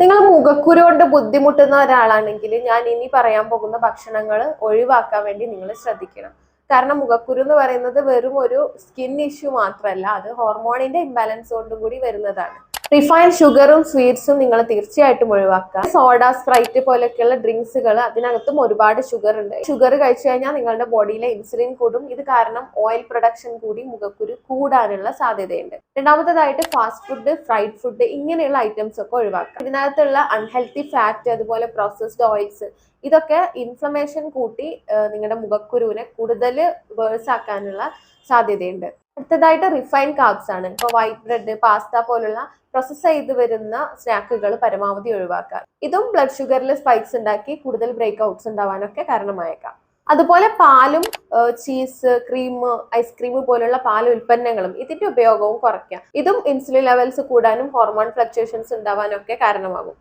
നിങ്ങൾ മുഖക്കുരു കൊണ്ട് ബുദ്ധിമുട്ടുന്ന ഒരാളാണെങ്കിൽ ഞാൻ ഇനി പറയാൻ പോകുന്ന ഭക്ഷണങ്ങൾ ഒഴിവാക്കാൻ വേണ്ടി നിങ്ങൾ ശ്രദ്ധിക്കണം. കാരണം മുഖക്കുരു എന്ന് പറയുന്നത് വെറും ഒരു സ്കിൻ ഇഷ്യൂ മാത്രമല്ല അത് ഹോർമോണിന്റെ ഇംബാലൻസ് കൊണ്ടും കൂടി വരുന്നതാണ്. റിഫൈൻഡ് ഷുഗറും സ്വീറ്റ്സും നിങ്ങൾ തീർച്ചയായിട്ടും ഒഴിവാക്കുക. സോഡ സ്പ്രൈറ്റ് പോലെയൊക്കെയുള്ള ഡ്രിങ്ക്സുകൾ അതിനകത്തും ഒരുപാട് ഷുഗർ ഉണ്ട്. ഷുഗർ കഴിച്ചു കഴിഞ്ഞാൽ നിങ്ങളുടെ ബോഡിയിലെ ഇൻസുലിൻ കൂടും. ഇത് കാരണം ഓയിൽ പ്രൊഡക്ഷൻ കൂടി മുഖക്കുരു കൂടാനുള്ള സാധ്യതയുണ്ട്. രണ്ടാമത്തേതായിട്ട് ഫാസ്റ്റ് ഫുഡ് ഫ്രൈഡ് ഫുഡ് ഇങ്ങനെയുള്ള ഐറ്റംസ് ഒക്കെ ഒഴിവാക്കുക. ഇതിനകത്തുള്ള അൺഹെൽത്തി ഫാറ്റ് അതുപോലെ പ്രോസസ്ഡ് ഓയിൽസ് ഇതൊക്കെ ഇൻഫ്ലമേഷൻ കൂട്ടി നിങ്ങളുടെ മുഖക്കുരുവിനെ കൂടുതൽ വേഴ്സാക്കാനുള്ള സാധ്യതയുണ്ട്. അടുത്തതായിട്ട് റിഫൈൻ കാർബ്സ് ആണ്. ഇപ്പോൾ വൈറ്റ് ബ്രെഡ് പാസ്ത പോലുള്ള പ്രോസസ് ചെയ്ത് വരുന്ന സ്നാക്കുകൾ പരമാവധി ഒഴിവാക്കുക. ഇതും ബ്ലഡ് ഷുഗറിൽ സ്പൈക്സ് ഉണ്ടാക്കി കൂടുതൽ ബ്രേക്ക് ഔട്ട്സ് ഉണ്ടാവാനൊക്കെ കാരണമായേക്കാം. അതുപോലെ പാലും ചീസ് ക്രീം ഐസ്ക്രീം പോലുള്ള പാൽ ഉൽപ്പന്നങ്ങളും ഇതിന്റെ ഉപയോഗവും കുറയ്ക്കാം. ഇതും ഇൻസുലിൻ ലെവൽസ് കൂടാനും ഹോർമോൺ ഫ്ലക്ച്വേഷൻസ് ഉണ്ടാവാനൊക്കെ കാരണമാകും.